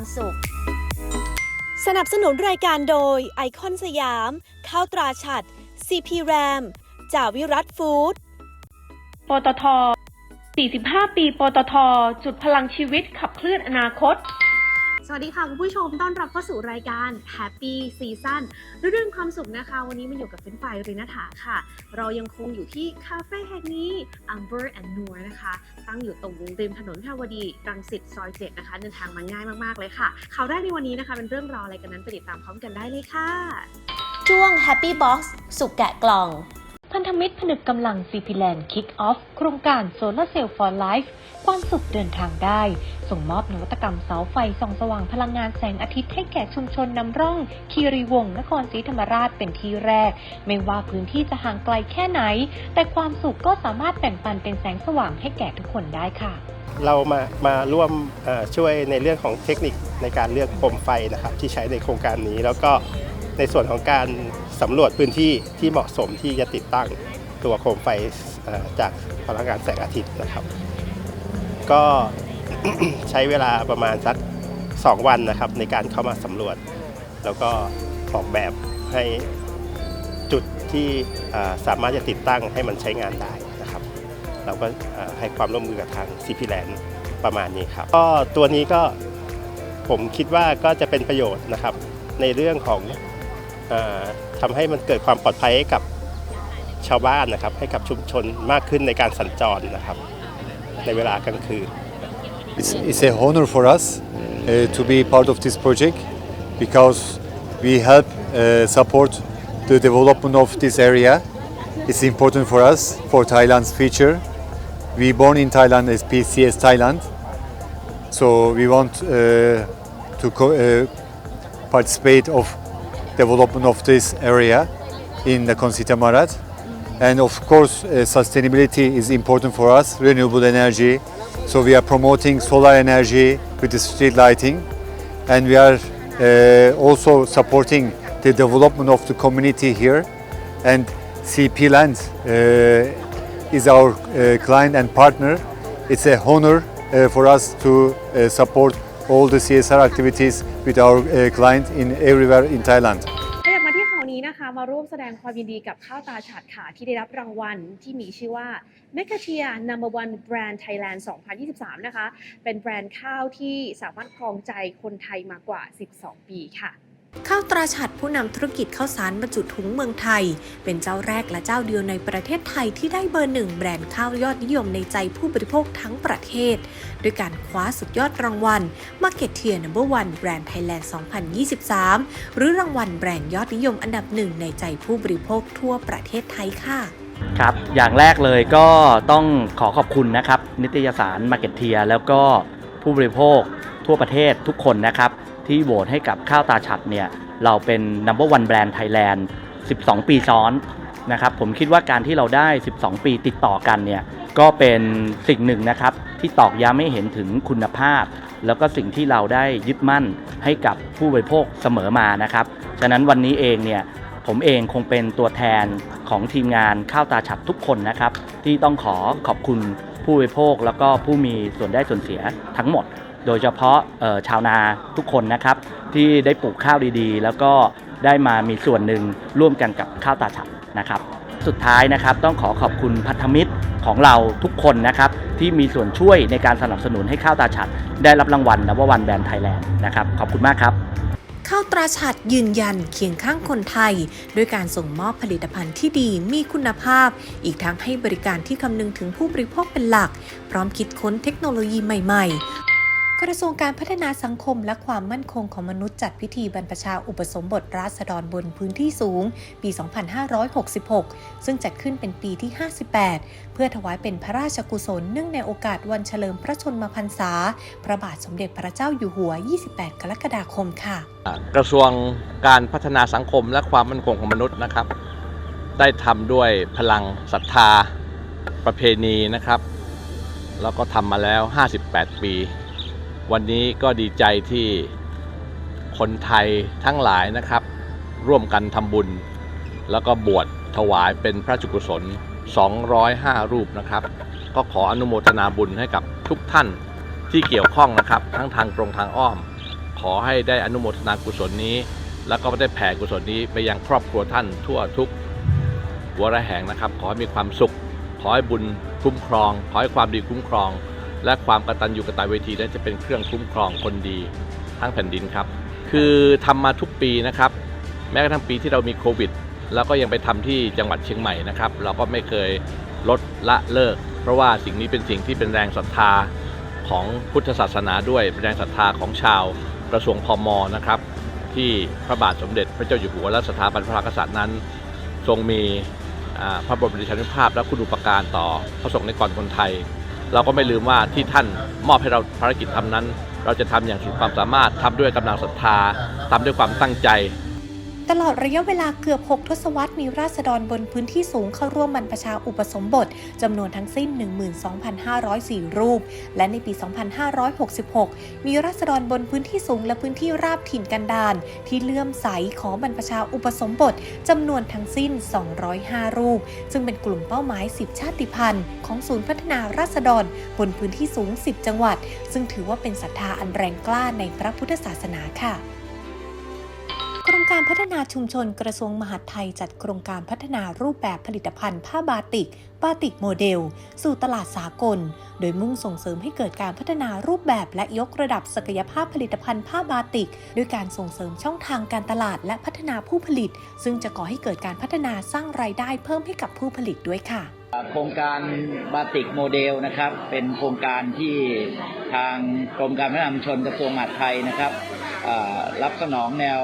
ความสุข สนับสนุนรายการโดยไอคอนสยาม ข้าวตราฉัด CP RAM จากวิรัตฟู้ดปตท 45 ปีปตท จุดพลังชีวิตขับเคลื่อนอนาคตส วัสดีค่ะ คุณผู้ชมต้อนรับเข้าสู่รายการ Happy Season ฤดูแห่งความสุขนะคะ วันนี้มันอยู่กับเฟรนไฟรินาถาค่ะ เรายังคงอยู่ที่คาเฟ่แห่งนี้ Amber and Noor นะคะ ตั้งอยู่ตรงริมถนนทาวดีรังสิตซอย7นะคะ เดินทางมาง่ายมาก ๆ เลยค่ะ ข่าวแรกในวันนี้นะคะ เป็นเรื่องราวอะไรกันนั้นไปติดตามพร้อมกันได้เลยค่ะ ช่วง Happy Box สุกแกะกล่อง พันธมิตรผนึกกำลัง CP Land Kick Off โครงการ Solar Cell for Life ความสุขเดินทางได้ ส่งมอบนวัตกรรมเสาไฟส่องสว่างพลังงานแสงอาทิตย์ให้แก่ชุมชนนำร่อง คีรีวงศ์นครศรีธรรมราชเป็นที่แรก ไม่ว่าพื้นที่จะห่างไกลแค่ไหน แต่ความสุขก็สามารถแบ่งปันเป็นแสงสว่างให้แก่ทุกคนได้ค่ะ เรามามาร่วมช่วยในเรื่องของเทคนิคในการเลือกโคมไฟนะครับที่ใช้ในโครงการนี้แล้วก็ในส่วนของการ สำรวจพื้นที่ที่เหมาะสมที่จะติดตั้งตัวโคมไฟจากพลังงานแสงอาทิตย์นะครับ ก็ใช้เวลาประมาณสัก2 วันนะครับในการเข้ามาสำรวจ แล้วก็ออกแบบให้จุดที่สามารถจะติดตั้งให้มันใช้งานได้นะครับ เราก็ให้ความร่วมมือกับทาง CP Land ประมาณนี้ครับ ก็ตัวนี้ก็ผมคิดว่าก็จะเป็นประโยชน์นะครับในเรื่องของ ทำให้มันเกิดความปลอดภัยให้กับชาวบ้านนะครับ ให้กับชุมชนมากขึ้นในการสัญจรนะครับ ในเวลากลางคืน It's, it's a honor for us uh, to be part of this project because we help uh, support the development of this area. It's important for us for Thailand's future. We born in Thailand as PCS Thailand, so we want uh, to co- uh, participate of development of this area in the Konsita Marat. And of course, uh, sustainability is important for us, renewable energy. So we are promoting solar energy with the street lighting, and we are uh, also supporting the development of the community here. And CP Land uh, is our uh, client and partner. It's a honor uh, for us to uh, support all the CSR activities with our uh, client in everywhere in Thailand. ขยับมาที่ข่าวนี้นะคะ มาร่วมแสดงความยินดีกับข้าวตาฉาดขาที่ได้รับรางวัลที่มีชื่อว่า m e c a t i a Number One Brand Thailand 2023 นะคะ เป็นแบรนด์ข้าวที่สามารถครองใจคนไทยมากว่า 12 ปีค่ะ ข้าวตราฉัดผู้นำธุรกิจข้าวสารบรรจุถุงเมืองไทย เป็นเจ้าแรกและเจ้าเดียวในประเทศไทยที่ได้เบอร์หนึ่งแบรนด์ข้าวยอดนิยมในใจผู้บริโภคทั้งประเทศ ด้วยการคว้าสุดยอดรางวัล Market Tier Number One Brand Thailand 2023 หรือรางวัลแบรนด์ยอดนิยมอันดับหนึ่งในใจผู้บริโภคทั่วประเทศไทยค่ะครับ อย่างแรกเลยก็ต้องขอขอบคุณนะครับ นิตยสาร Market t i e r แล้วก็ผู้บริโภคทั่วประเทศทุกคนนะครับ ที่โหวตให้กับข้าวตาฉัดเนี่ยเราเป็น Number One Brand Thailand 12 ปีซ้อนนะครับผมคิดว่าการที่เราได้ 12 ปีติดต่อกันเนี่ยก็เป็นสิ่งหนึ่งนะครับที่ตอกย้ำให้เห็นถึงคุณภาพ แล้วก็สิ่งที่เราได้ยึดมั่นให้กับผู้บริโภคเสมอมานะครับ ฉะนั้นวันนี้เองเนี่ยผมเองคงเป็นตัวแทนของทีมงานข้าวตาฉัดทุกคนนะครับ ที่ต้องขอขอบคุณผู้บริโภคแล้วก็ผู้มีส่วนได้ส่วนเสียทั้งหมด โดยเฉพาะชาวนาทุกคนนะครับ ที่ได้ปลูกข้าวดีๆ แล้วก็ได้มามีส่วนหนึ่งร่วมกันกับข้าวตาฉัดนะครับ สุดท้ายนะครับต้องขอขอบคุณพันธมิตรของเราทุกคนนะครับที่มีส่วนช่วยในการสนับสนุนให้ข้าวตาฉัด ได้รับรางวัลนววันแบรนด์ไทยแลนด์นะครับขอบคุณมากครับข้าวตราฉัดยืนยันเคียงข้างคนไทย ด้วยการส่งมอบผลิตภัณฑ์ที่ดีมีคุณภาพ อีกทั้งให้บริการที่คำนึงถึงผู้บริโภคเป็นหลัก พร้อมคิดค้นเทคโนโลยีใหม่ ๆ กระทรวงการพัฒนาสังคมและความมั่นคงของมนุษย์จัดพิธีบรรพชาอุปสมบทราษฎรบนพื้นที่สูง ปี 2566 ซึ่งจัดขึ้นเป็นปีที่ 58 เพื่อถวายเป็นพระราชกุศลเนื่องในโอกาสวันเฉลิมพระชนมพรรษา พระบาทสมเด็จพระเจ้าอยู่หัว 28 กรกฎาคมค่ะ กระทรวงการพัฒนาสังคมและความมั่นคงของมนุษย์นะครับ ได้ทำด้วยพลังศรัทธาประเพณีนะครับ แล้วก็ทำมาแล้ว 58 ปี วันนี้ก็ดีใจที่คนไทยทั้งหลายนะครับ ร่วมกันทำบุญ แล้วก็บวชถวายเป็นพระราชกุศล 205 รูปนะครับ ก็ขออนุโมทนาบุญให้กับทุกท่านที่เกี่ยวข้องนะครับ ทั้งทางตรงทางอ้อม ขอให้ได้อนุโมทนากุศลนี้ แล้วก็ได้แผ่กุศลนี้ไปยังครอบครัวท่านทั่วทุกหัวระแหงนะครับ ขอให้มีความสุข ขอให้บุญคุ้มครอง ขอให้ความดีคุ้มครอง และความกระตัญญูกตเวทีนั้นจะเป็นเครื่องคุ้มครองคนดีทั้งแผ่นดินครับ คือทำมาทุกปีนะครับ แม้กระทั่งปีที่เรามีโควิดแล้วก็ยังไปทำที่จังหวัดเชียงใหม่นะครับ เราก็ไม่เคยลดละเลิก เพราะว่าสิ่งนี้เป็นสิ่งที่เป็นแรงศรัทธาของพุทธศาสนาด้วยเป็นแรงศรัทธาของชาวกระทรวงพมนะครับ ที่พระบาทสมเด็จพระเจ้าอยู่หัวและสถาบันพระมหากษัตริย์นั้น ทรงมีพระบรมราชานุภาพและคุณูปการต่อพระสงฆ์ในกรคนไทย เราก็ไม่ลืมว่าที่ท่านมอบให้เราภารกิจทำนั้น เราจะทำอย่างสุดความสามารถทำด้วยกำลังศรัทธาทำด้วยความตั้งใจ ตลอดระยะเวลาเกือบ 6 ทศวรรษมีราษฎรบนพื้นที่สูงเข้าร่วมบรรพชาอุปสมบทจำนวนทั้งสิ้น 12,504 รูป และในปี 2566 มีราษฎรบนพื้นที่สูงและพื้นที่ราบถิ่นกันดารที่เลื่อมใสขอบรรพชาอุปสมบทจำนวนทั้งสิ้น 205 รูป ซึ่งเป็นกลุ่มเป้าหมาย 10 ชาติพันธุ์ ของศูนย์พัฒนาราษฎรบนพื้นที่สูง 10 จังหวัด ซึ่งถือว่าเป็นศรัทธาอันแรงกล้าในพระพุทธศาสนาค่ะ รมการพัฒนาชุมชนกระทรวงมหาดไทยจัดโครงการพัฒนารูปแบบผลิตภัณฑ์ผ้าบาติก บาติกโมเดล สู่ตลาดสากล โดยมุ่งส่งเสริมให้เกิดการพัฒนารูปแบบและยกระดับศักยภาพผลิตภัณฑ์ผ้าบาติก ด้วยการส่งเสริมช่องทางการตลาดและพัฒนาผู้ผลิต ซึ่งจะก่อให้เกิดการพัฒนาสร้างรายได้เพิ่มให้กับผู้ผลิตด้วยค่ะโครงการบาติกโมเดลนะครับ เป็นโครงการที่ทางกรมการพัฒนาชุมชนกระทรวงมหาดไทยนะครับรับสนองแนว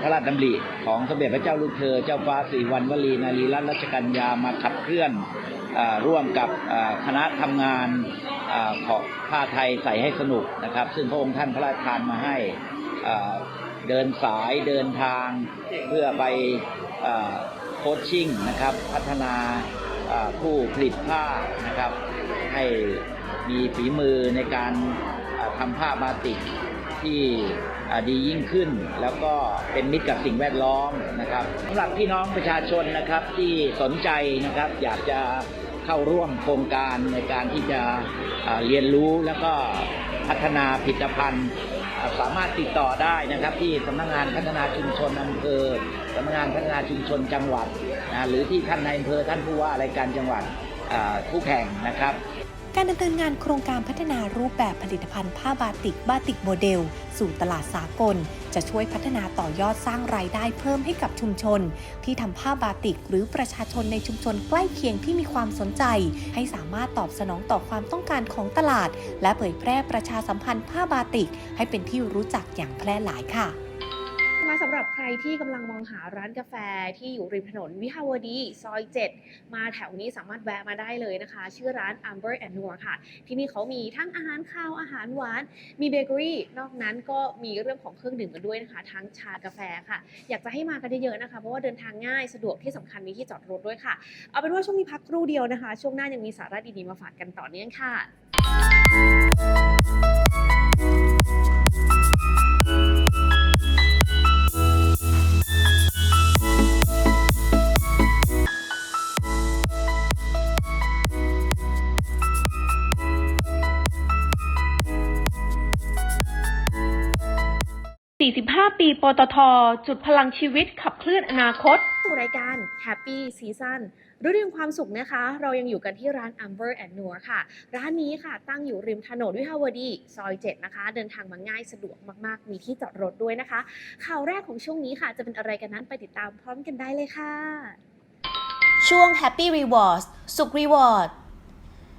พระราชดำริของสมเด็จพระเจ้าลูกเธอ เจ้าฟ้าสีวันวลีนารีรัตนรัชกัญญามาขับเคลื่อนอร่วมกับคณะทำงานอของผ้าไทยใส่ให้สนุกนะครับ ซึ่งพระองค์ท่านพระราชทานมาให้เดินสายเดินทางเพื่อไปอโคชชิ่งนะครับ พัฒนาผู้ผลิตผ้านะครับ ให้มีฝีมือในการทำผ้าบาติก ที่ดียิ่งขึ้น แล้วก็เป็นมิตรกับสิ่งแวดล้อมนะครับสำหรับพี่น้องประชาชนนะครับที่สนใจนะครับอยากจะเข้าร่วมโครงการในการที่จะเอ่อเรียนรู้แล้วก็พัฒนาผลิตภัณฑ์สามารถติดต่อได้นะครับที่สำนักงานพัฒนาชุมชนอำเภอสำนักงานพัฒนาชุมชนจังหวัดนะหรือที่ท่านนายอำเภอท่านผู้ว่ารายการจังหวัดเอ่อผู้แข่งนะครับ การดำเนินงานโครงการพัฒนารูปแบบผลิตภัณฑ์ผ้าบาติกบาติกโมเดล สู่ตลาดสากล จะช่วยพัฒนาต่อยอดสร้างรายได้เพิ่มให้กับชุมชน ที่ทำผ้าบาติกหรือประชาชนในชุมชนใกล้เคียงที่มีความสนใจ ให้สามารถตอบสนองต่อความต้องการของตลาด และเผยแพร่ประชาสัมพันธ์ผ้าบาติก ให้เป็นที่รู้จักอย่างแพร่หลายค่ะ สำหรับใครที่กำลังมองหาร้านกาแฟที่อยู่ริมถนนวิภาวดี ซอย 7 มาแถวนี้สามารถแวะมาได้เลยนะคะ ชื่อร้าน Amber and Noor ค่ะ ที่นี่เขามีทั้งอาหารข้าวอาหารหวาน มีเบเกอรี่ นอกนั้นก็มีเรื่องของเครื่องดื่มกันด้วยนะคะ ทั้งชากาแฟค่ะ อยากจะให้มากันเยอะๆนะคะ เพราะว่าเดินทางง่ายสะดวกที่สำคัญมีที่จอดรถด้วยค่ะ เอาเป็นว่าช่วงนี้พักครู่เดียวนะคะ ช่วงหน้ายังมีสาระดีๆมาฝากกันต่อเนื่องค่ะ 45 ปีปตท จุดพลังชีวิตขับเคลื่อนอนาคตสู่รายการ Happy Season ฤดูแห่งความสุขนะคะ เรายังอยู่กันที่ร้าน Amber and Noor ค่ะ ร้านนี้ค่ะ ตั้งอยู่ริมถนนวิภาวดี ซอย 7 นะคะ เดินทางมาง่ายสะดวกมากๆ มีที่จอดรถด้วยนะคะ ข่าวแรกของช่วงนี้ค่ะ จะเป็นอะไรกันนั้นไปติดตามพร้อมกันได้เลยค่ะ ช่วง Happy Rewards สุข Reward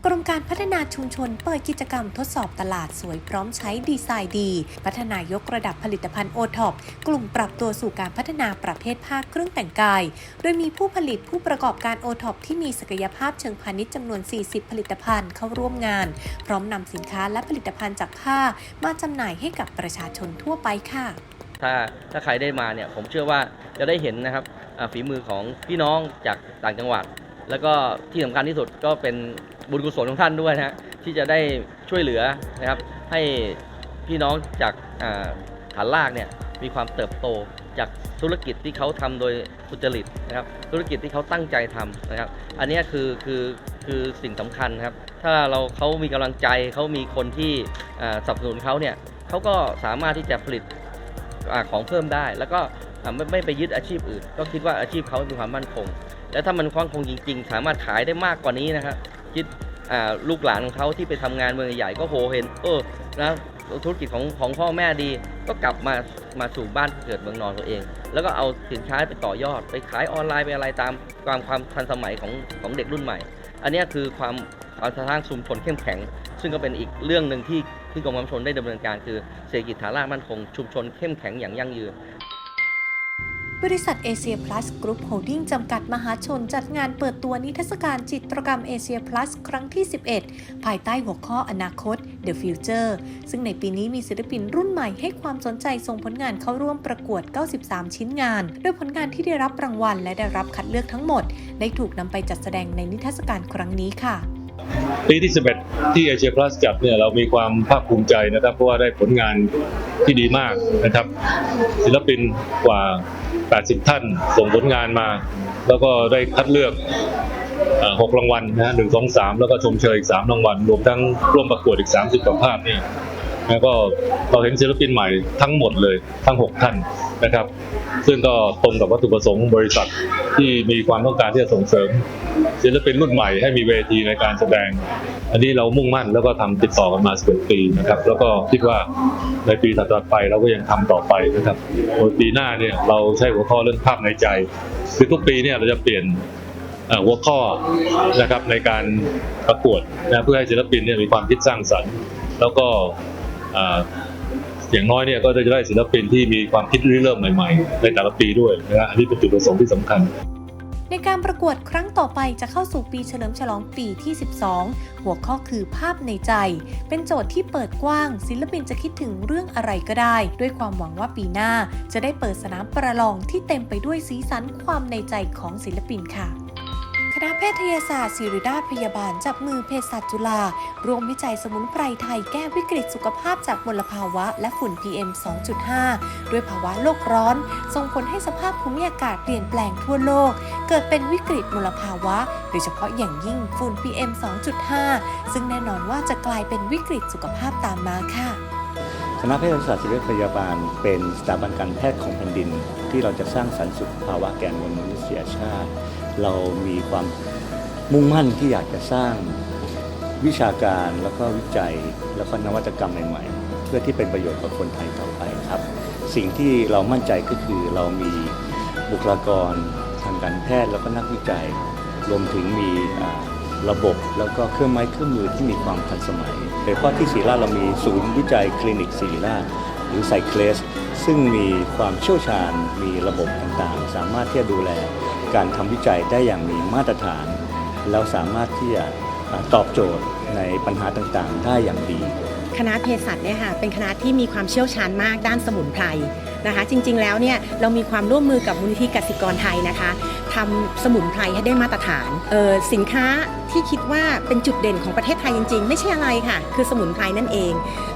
กรมการพัฒนาชุมชนเปิดกิจกรรมทดสอบตลาดสวยพร้อมใช้ดีไซน์ดี พัฒนายกระดับผลิตภัณฑ์โอท็อปกลุ่มปรับตัวสู่การพัฒนาประเภทผ้าเครื่องแต่งกาย โดยมีผู้ผลิตผู้ประกอบการโอท็อปที่มีศักยภาพเชิงพาณิชย์จำนวน 40 ผลิตภัณฑ์เข้าร่วมงาน พร้อมนำสินค้าและผลิตภัณฑ์จากผ้ามาจำหน่ายให้กับประชาชนทั่วไปค่ะ ถ้าถ้าใครได้มาเนี่ยผมเชื่อว่าจะได้เห็นนะครับฝีมือของพี่น้องจากต่างจังหวัด แล้วก็ที่สำคัญที่สุดก็เป็น บุญกุศลของท่านด้วยนะฮะที่จะได้ช่วยเหลือนะครับให้พี่น้องจากฐานรากเนี่ยมีความเติบโตจากธุรกิจที่เขาทำโดยสุจริตนะครับธุรกิจที่เขาตั้งใจทำนะครับ อันนี้คือคือคือสิ่งสำคัญนะครับ ถ้าเราเขามีกำลังใจเขามีคนที่สนับสนุนเขาเนี่ยเขาก็สามารถที่จะผลิตอของเพิ่มได้ แล้วก็ไม่ไม่ไปยึดอาชีพอื่น ก็คิดว่าอาชีพเขามีความมั่นคง แล้วถ้ามันมั่นคงจริง ๆ สามารถขายได้มากกว่านี้นะครับ คิดลูกหลานของเขาที่ไปทำงานเมืองใหญ่ก็โหเห็นเออนะธุรกิจของของพ่อแม่ดี ก็กลับมามาสู่บ้านเกิดเมืองนอนตัวเอง แล้วก็เอาสินค้าไปต่อยอด ไปขายออนไลน์ไปอะไรตามความความทันสมัยของของเด็กรุ่นใหม่ อันนี้คือความความสร้างชุมชนเข้มแข็ง ซึ่งก็เป็นอีกเรื่องหนึ่งที่ที่กรมการชนได้ดำเนินการคือเศรษฐกิจฐานรากมั่นคงชุมชนเข้มแข็งอย่างยั่งยืน บริษัทเอเชียพลัสกรุ๊ปโฮลดิ้งจำกัดมหาชนจัดงานเปิดตัวนิทรรศการจิตรกรรมเอเชียพลัสครั้งที่ 11 ภายใต้หัวข้ออนาคต The Future ซึ่งในปีนี้มีศิลปินรุ่นใหม่ให้ความสนใจส่งผลงานเข้าร่วมประกวด 93 ชิ้นงาน โดยผลงานที่ได้รับรางวัลและได้รับคัดเลือกทั้งหมด ได้ถูกนำไปจัดแสดงในนิทรรศการครั้งนี้ค่ะปีที่ 11 ที่เอเชียพลัสจัดเนี่ยเรามีความภาคภูมิใจนะครับ เพราะว่าได้ผลงานที่ดีมากนะครับ ศิลปินกว่า 80 ท่านส่งผลงานมา แล้วก็ได้คัดเลือกหกรางวัลนะฮะหนึ่งสองสามแล้วก็ชมเชยอีกสามรางวัลรวมทั้งร่วมประกวดอีกสามสิบกว่าภาพนี่แล้วก็เราเห็นศิลปินใหม่ทั้งหมดเลยทั้งหกท่าน นะครับ ซึ่งก็ตรงกับวัตถุประสงค์บริษัทที่มีความต้องการที่จะส่งเสริมศิลปินรุ่นใหม่ให้มีเวทีในการแสดง อันนี้เรามุ่งมั่นแล้วก็ทำติดต่อกันมา11ปีนะครับ แล้วก็คิดว่าในปีถัดไปเราก็ยังทำต่อไปนะครับโดยปีหน้าเนี่ยเราใช้หัวข้อเรื่องภาพในใจ คือทุกปีเนี่ยเราจะเปลี่ยนหัวข้อนะครับในการประกวดนะเพื่อให้ศิลปินเนี่ยมีความคิดสร้างสรรค์ แล้วก็ อย่างน้อยเนี่ยก็จะได้ศิลปินที่มีความคิดริเริ่มใหม่ๆ ในแต่ละปีด้วยนะฮะอันนี้เป็นจุดประสงค์ที่สำคัญ ในการประกวดครั้งต่อไปจะเข้าสู่ปีเฉลิมฉลองปีที่ 12 หัวข้อคือภาพในใจ เป็นโจทย์ที่เปิดกว้าง ศิลปินจะคิดถึงเรื่องอะไรก็ได้ ด้วยความหวังว่าปีหน้า จะได้เปิดสนามประลองที่เต็มไปด้วยสีสันความในใจของศิลปินค่ะ ณะแพทยศาสตร์ศิริราชพยาบาลจับมือเภสัชจุฬาร่วมวิจัยสมุนไพรไทยแก้วิกฤตสุขภาพจากมลภาวะและฝุ่น PM 2.5 ด้วยภาวะโลกร้อน ส่งผลให้สภาพภูมิอากาศเปลี่ยนแปลงทั่วโลก เกิดเป็นวิกฤตมลภาวะ โดยเฉพาะอย่างยิ่งฝุ่น PM 2.5 ซึ่งแน่นอนว่าจะกลายเป็นวิกฤตสุขภาพตามมาค่ะ คณะแพทยศาสตร์ศิริพยาบาล เป็นสถาบันการแพทย์ของแผ่นดิน ที่เราจะสร้างสรรค์สุขภาวะแก่มวลมนุษยชาติ เรามีความมุ่งมั่นที่อยากจะสร้างวิชาการแล้วก็วิจัยแล้วก็นวัตกรรมใหม่ๆ เพื่อที่เป็นประโยชน์กับคนไทยต่อไปครับ สิ่งที่เรามั่นใจก็คือเรามีบุคลากรทางการแพทย์แล้วก็นักวิจัย รวมถึงมีระบบแล้วก็เครื่องไม้เครื่องมือที่มีความทันสมัย ยเฉพาะที่ศรีราชเรามีศูนย์วิจัยคลินิกศรีราชหรือไซเคลสซึ่งมีความเชี่ยวชาญมีระบบต่างๆ สามารถที่จะดูแลการทำวิจัยได้อย่างมีมาตรฐาน แล้วสามารถที่จะตอบโจทย์ในปัญหาต่างๆ ได้อย่างดี คณะเภสัชเนี่ยค่ะเป็นคณะที่มีความเชี่ยวชาญมากด้านสมุนไพรนะคะ จริงๆแล้วเนี่ยเรามีความร่วมมือกับมูลนิธิกสิกรไทยนะคะ ทำสมุนไพรให้ได้มาตรฐานเออสินค้าที่คิดว่าเป็นจุดเด่นของประเทศไทยจริง ๆ ไม่ใช่อะไรค่ะ คือสมุนไพรนั่นเอง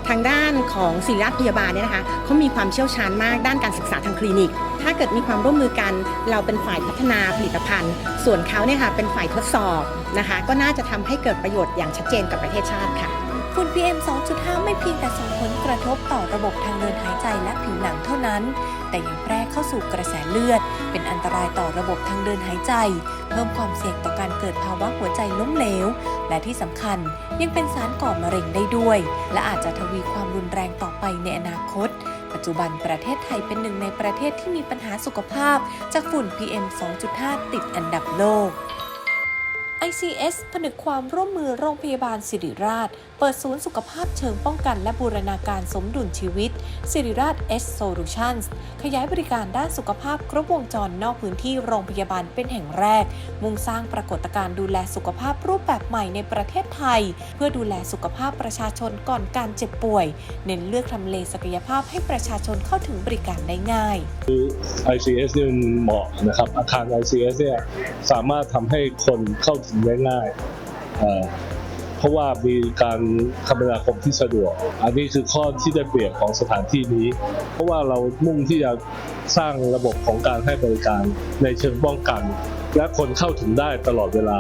ทางด้านของศิริราชพยาบาลเนี่ยนะคะเขามีความเชี่ยวชาญมากด้านการศึกษาทางคลินิก ถ้าเกิดมีความร่วมมือกันเราเป็นฝ่ายพัฒนาผลิตภัณฑ์ ส่วนเขาเนี่ยค่ะเป็นฝ่ายทดสอบนะคะ ก็น่าจะทำให้เกิดประโยชน์อย่างชัดเจนกับประเทศชาติค่ะ ฝุ่น PM 2.5 ไม่เพียงแต่ส่งผลกระทบต่อระบบทางเดินหายใจและผิวหนังเท่านั้น แต่ยังแพร่เข้าสู่กระแสเลือด เป็นอันตรายต่อระบบทางเดินหายใจ เพิ่มความเสี่ยงต่อการเกิดภาวะหัวใจล้มเหลว และที่สำคัญยังเป็นสารก่อมะเร็งได้ด้วย และอาจจะทวีความรุนแรงต่อไปในอนาคตปัจจุบันประเทศไทยเป็นหนึ่งในประเทศที่มีปัญหาสุขภาพ จากฝุ่น PM 2.5 ติดอันดับโลก ICS ผนึกความร่วมมือโรงพยาบาลสิริราช ปิดศูนย์สุขภาพเชิงป้องกันและบูรณาการสมดุลชีวิต สิริราช S Solutions ขยายบริการด้านสุขภาพครบวงจรนอกพื้นที่โรงพยาบาลเป็นแห่งแรก มุ่งสร้างปรากฏการณ์ดูแลสุขภาพรูปแบบใหม่ในประเทศไทย เพื่อดูแลสุขภาพประชาชนก่อนการเจ็บป่วย เน้นเลือกทำเลศักยภาพให้ประชาชนเข้าถึงบริการได้ง่าย คือ ICS เนี่ยมันเหมาะนะครับอาคาร ICS เนี่ยสามารถทำให้คนเข้าถึงได้ง่าย ราะว่ามีการคมนาคมที่สะดวก อันนี้คือข้อที่ได้เปรียบของสถานที่นี้ เพราะว่าเรามุ่งที่จะสร้างระบบของการให้บริการในเชิงป้องกัน และคนเข้าถึงได้ตลอดเวลา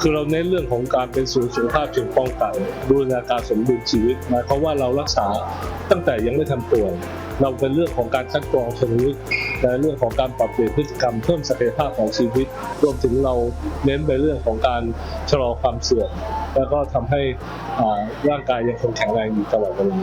คือเราเน้นเรื่องของการเป็นศูนย์สุขภาพเชิงป้องกันดูแลการสมดุลชีวิตหมายความว่าเรารักษาตั้งแต่ยังไม่ทำป่วย เราเป็นเรื่องของการคัดกรองเชิงลึกในเรื่องของการปรับเปลี่ยนพฤติกรรมเพิ่มศักยภาพของชีวิต รวมถึงเราเน้นไปเรื่องของการชะลอความเสื่อมแล้วก็ทำให้อ่าร่างกายยังคงแข็งแรงอยู่ตลอดเวลา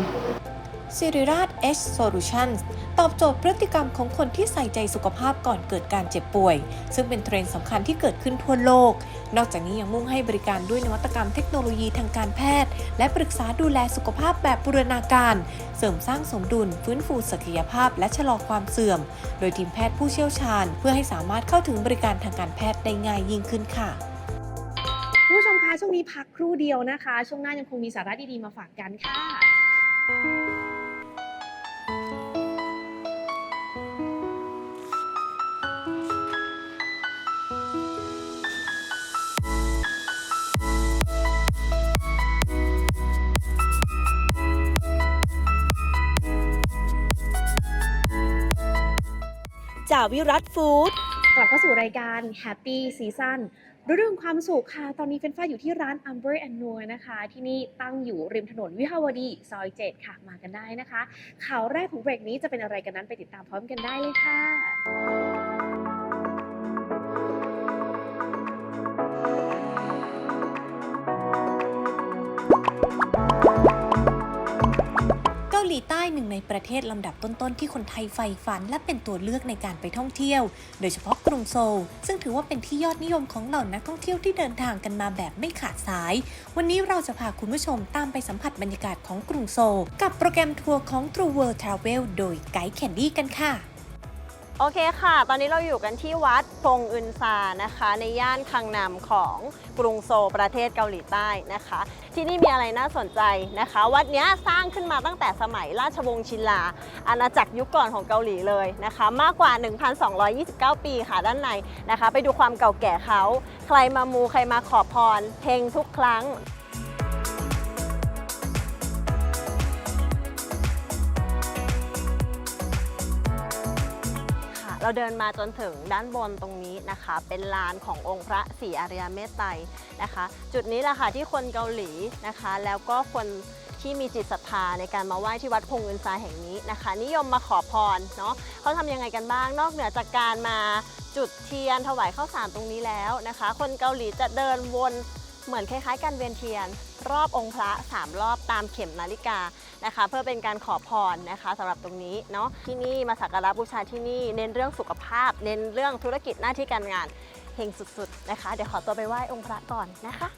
สิริราช H Solutions ตอบโจทย์พฤติกรรมของคนที่ใส่ใจสุขภาพก่อนเกิดการเจ็บป่วย ซึ่งเป็นเทรนด์สำคัญที่เกิดขึ้นทั่วโลก นอกจากนี้ยังมุ่งให้บริการด้วยนวัตกรรมเทคโนโลยีทางการแพทย์ และปรึกษาดูแลสุขภาพแบบบูรณาการ เสริมสร้างสมดุล ฟื้นฟูศักยภาพ และชะลอความเสื่อม โดยทีมแพทย์ผู้เชี่ยวชาญ เพื่อให้สามารถเข้าถึงบริการทางการแพทย์ได้ง่ายยิ่งขึ้นค่ะผู้ชมคะช่วงนี้พักครู่เดียวนะคะ ช่วงหน้ายังคงมีสาระดี ๆ มาฝากกันค่ะ จากวิรัตฟู้ดกลับเข้าสู่รายการ Happy Season เรื่องความสุขค่ะ ตอนนี้เฟนฟ้าอยู่ที่ร้าน Amber and Noor นะคะ ที่นี่ตั้งอยู่ริมถนนวิภาวดี ซอย 7 ค่ะ มากันได้นะคะ ข่าวแรกของเบรกนี้จะเป็นอะไรกันนั้นไปติดตามพร้อมกันได้เลยค่ะ หลีใต้หนึ่งในประเทศลำดับต้นๆ ที่คนไทยใฝ่ฝัน และเป็นตัวเลือกในการไปท่องเที่ยว โดยเฉพาะกรุงโซล ซึ่งถือว่าเป็นที่ยอดนิยมของเหล่านักท่องเที่ยวที่เดินทางกันมาแบบไม่ขาดสาย วันนี้เราจะพาคุณผู้ชมตามไปสัมผัสบรรยากาศของกรุงโซล กับโปรแกรมทัวร์ของ True World Travel โดยไกด์แคนดี้กันค่ะ โอเคค่ะ ตอนนี้เราอยู่กันที่วัดพงอึนซานะคะ ในย่านคังนำของกรุงโซลประเทศเกาหลีใต้นะคะ ที่นี่มีอะไรน่าสนใจนะคะ วัดเนี้ยสร้างขึ้นมาตั้งแต่สมัยราชวงศ์ชินลา อาณาจักรยุคก่อนของเกาหลีเลยนะคะ มากกว่า 1,229 ปีค่ะด้านในนะคะ ไปดูความเก่าแก่เขา ใครมามูใครมาขอพรเพลงทุกครั้ง เราเดินมาจนถึงด้านบนตรงนี้นะคะ เป็นลานขององค์พระศรีอริยเมตไตรนะคะ จุดนี้แหละค่ะที่คนเกาหลีนะคะ แล้วก็คนที่มีจิตศรัทธาในการมาไหว้ที่วัดพงเงินซาแห่งนี้นะคะ นิยมมาขอพรเนาะเขาทำยังไงกันบ้าง นอกเหนือจากการมาจุดเทียนถวายข้าวสารตรงนี้แล้วนะคะ คนเกาหลีจะเดินวน เหมือนคล้ายๆ การเวียนเทียน รอบองค์พระสามรอบตามเข็มนาฬิกานะคะ เพื่อเป็นการขอพรนะคะสำหรับตรงนี้เนาะที่นี่มาสักการะบูชาที่นี่เน้นเรื่องสุขภาพ เน้นเรื่องธุรกิจหน้าที่การงานเฮงสุดๆนะคะ เดี๋ยวขอตัวไปไหว้องค์พระก่อนนะคะ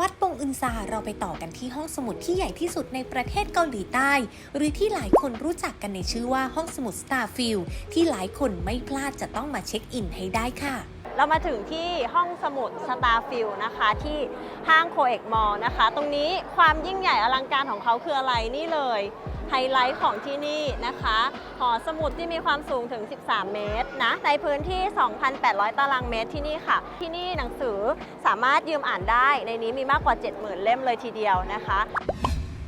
วัดปงอึนซาเราไปต่อกันที่ห้องสมุดที่ใหญ่ที่สุดในประเทศเกาหลีใต้ หรือที่หลายคนรู้จักกันในชื่อว่าห้องสมุดสตาร์ฟิลที่หลายคนไม่พลาดจะต้องมาเช็คอินให้ได้ค่ะ เรามาถึงที่ห้องสมุดสตาร์ฟิลนะคะที่ห้างโคเอกมอลนะคะ ตรงนี้ความยิ่งใหญ่อลังการของเขาคืออะไรนี่เลย ไฮไลท์ของที่นี่นะคะ หอสมุดที่มีความสูงถึง 13 เมตรนะ ในพื้นที่ 2,800 ตารางเมตรที่นี่ค่ะ ที่นี่หนังสือสามารถยืมอ่านได้ ในนี้มีมากกว่า 70,000 เล่มเลยทีเดียวนะคะ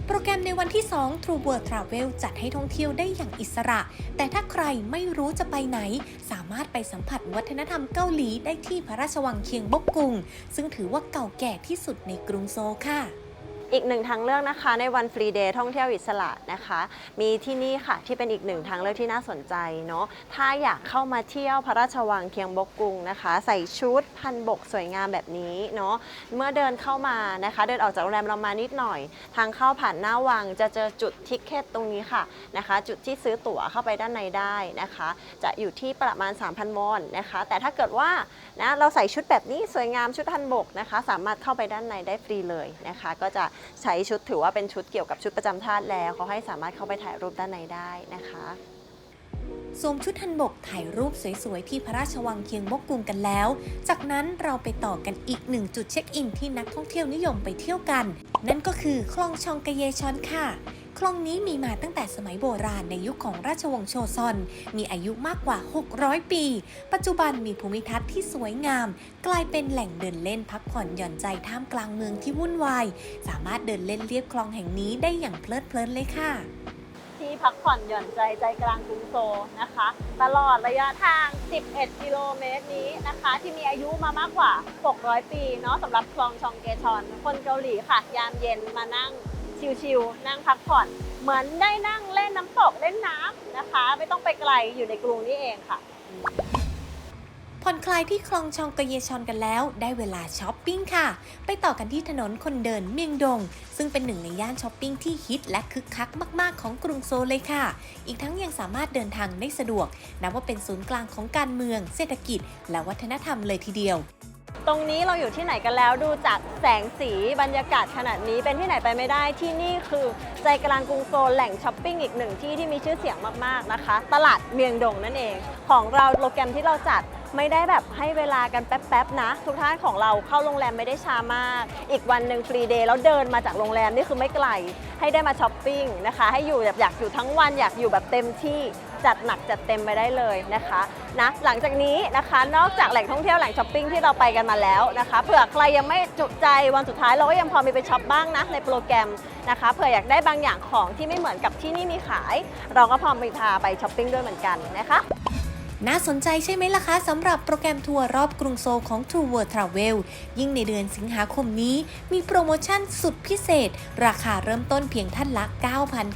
โปรแกรมในวันที่ 2 True World Travel จัดให้ท่องเที่ยวได้อย่างอิสระ แต่ถ้าใครไม่รู้จะไปไหน สามารถไปสัมผัสวัฒนธรรมเกาหลีได้ที่พระราชวังเคียงบกกุง ซึ่งถือว่าเก่าแก่ที่สุดในกรุงโซลค่ะ อีกหนึ่งทางเลือกนะคะในวันฟรีเดย์ท่องเที่ยวอิสระนะคะ มีที่นี่ค่ะที่เป็นอีกหนึ่งทางเลือกที่น่าสนใจเนาะถ้าอยากเข้ามาเที่ยวพระราชวังเคียงบกกรุงนะคะ ใส่ชุดพันบกสวยงามแบบนี้เนาะเมื่อเดินเข้ามานะคะ เดินออกจากโรงแรมเรามานิดหน่อย ทางเข้าผ่านหน้าวังจะเจอจุดทิกเก็ตตรงนี้ค่ะนะคะ จุดที่ซื้อตั๋วเข้าไปด้านในได้นะคะ จะอยู่ที่ประมาณ 3,000 วอนนะคะ แต่ถ้าเกิดว่านะเราใส่ชุดแบบนี้สวยงามชุดพันบกนะคะ สามารถเข้าไปด้านในได้ฟรีเลยนะคะ ก็จะใช้ชุดถือว่าเป็นชุดเกี่ยวกับชุดประจำชาติแล้วเขาให้สามารถเข้าไปถ่ายรูปด้านในได้นะคะ สวมชุดทันบกถ่ายรูปสวยๆ ที่พระราชวังเคียงบกกุงกันแล้ว จากนั้นเราไปต่อกันอีกหนึ่งจุดเช็คอินที่นักท่องเที่ยวนิยมไปเที่ยวกัน นั่นก็คือคลองชองกะเยชอนค่ะคลองนี้มีมาตั้งแต่สมัยโบราณในยุคของราชวงศ์โชซอน มีอายุมากกว่า 600 ปี ปัจจุบันมีภูมิทัศน์ที่สวยงาม กลายเป็นแหล่งเดินเล่นพักผ่อนหย่อนใจท่ามกลางเมืองที่วุ่นวาย สามารถเดินเล่นเลียบคลองแห่งนี้ได้อย่างเพลิดเพลินเลยค่ะ พักผ่อนหย่อนใจใจกลางกรุงโซลนะคะ ตลอดระยะทาง 11 กิโลเมตรนี้นะคะ ที่มีอายุมามากกว่า 600 ปีเนาะสำหรับคลองชองเกชอน คนเกาหลีค่ะ ยามเย็นมานั่งชิลๆนั่งพักผ่อน เหมือนได้นั่งเล่นน้ำตกเล่นน้ำนะคะ ไม่ต้องไปไกลอยู่ในกรุงนี่เองค่ะ ผ่อนคลายที่คลองชองกะเยชอนกันแล้ว ได้เวลาช้อปปิ้งค่ะ ไปต่อกันที่ถนนคนเดินเมียงดง ซึ่งเป็นหนึ่งในย่านช้อปปิ้งที่ฮิตและคึกคักมาก ๆ ของกรุงโซลเลยค่ะ อีกทั้งยังสามารถเดินทางได้สะดวก นับว่าเป็นศูนย์กลางของการเมือง เศรษฐกิจ และวัฒนธรรมเลยทีเดียวตรงนี้เราอยู่ที่ไหนกันแล้วดูจากแสงสีบรรยากาศขนาดนี้เป็นที่ไหนไปไม่ได้ที่นี่คือใจกลางกรุงโซลแหล่งช้อปปิ้งอีกหนึ่งที่ที่มีชื่อเสียงมากๆนะคะ ตลาดเมียงดงนั่นเอง ของเราโปรแกรมที่เราจัด ไม่ได้แบบให้เวลากันแป๊บๆนะ ทุกท่านของเราเข้าโรงแรมไม่ได้ช้ามาก อีกวันหนึ่งฟรีเดย์แล้วเดินมาจากโรงแรมนี่คือไม่ไกล ให้ได้มาช้อปปิ้งนะคะ ให้อยู่แบบอยากอยู่ทั้งวันอยากอยู่แบบเต็มที่จัดหนักจัดเต็มไปได้เลยนะคะนะหลังจากนี้นะคะนอกจากแหล่งท่องเที่ยวแหล่งช้อปปิ้งที่เราไปกันมาแล้วนะคะเผื่อใครยังไม่จุใจวันสุดท้ายเราก็ยังพอมีไปช็อปบ้างนะในโปรแกรมนะคะเผื่ออยากได้บางอย่างของที่ไม่เหมือนกับที่นี่มีขาย เราก็พร้อมไปพาไปช้อปปิ้งด้วยเหมือนกันนะคะ น่าสนใจใช่ไหมล่ะคะสำหรับโปรแกรมทัวร์รอบกรุงโซลของ True World Travel ยิ่งในเดือนสิงหาคมนี้มีโปรโมชั่นสุดพิเศษ ราคาเริ่มต้นเพียงท่านละ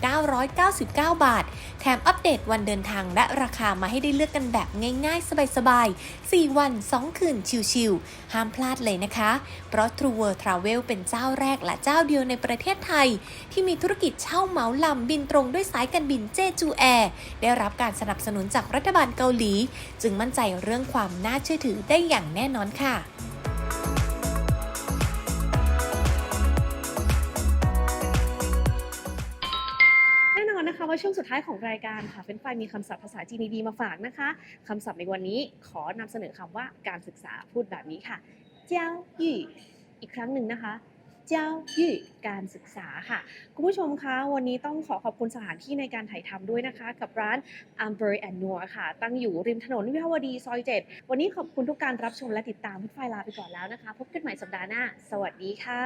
9,999 บาท แถมอัปเดตวันเดินทางและราคามาให้ได้เลือกกันแบบง่ายๆ สบายๆ 4 วัน 2 คืนชิลๆ ห้ามพลาดเลยนะคะ เพราะ True World Travel เป็นเจ้าแรกและเจ้าเดียวในประเทศไทย ที่มีธุรกิจเช่าเหมาลำบินตรงด้วยสายการบินเจจูแอร์ได้รับการสนับสนุนจากรัฐบาลเกาหลีจึงมั่นใจเรื่องความน่าเชื่อถือได้อย่างแน่นอนค่ะแน่นอนนะคะว่าช่วงสุดท้ายของรายการค่ะเฟรนไฟมีคำศัพท์ภาษาจีนดีๆมาฝากนะคะคำศัพท์ในวันนี้ขอนำเสนอคำว่าการศึกษาพูดแบบนี้ค่ะเจ้ายู่อีกครั้งหนึ่งนะคะ เจ้ายี่การศึกษาค่ะ คุณผู้ชมคะวันนี้ต้องขอขอบคุณสถานที่ในการถ่ายทำด้วยนะคะ กับร้าน Amber and Noor ค่ะ ตั้งอยู่ริมถนนวิภาวดีซอย 7 วันนี้ขอบคุณทุกการรับชมและติดตามพื่อไฟลาไปก่อนแล้วนะคะ พบกันใหม่สัปดาห์หน้า สวัสดีค่ะ